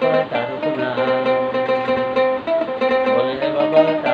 করা তার উপর না। বলে বাবা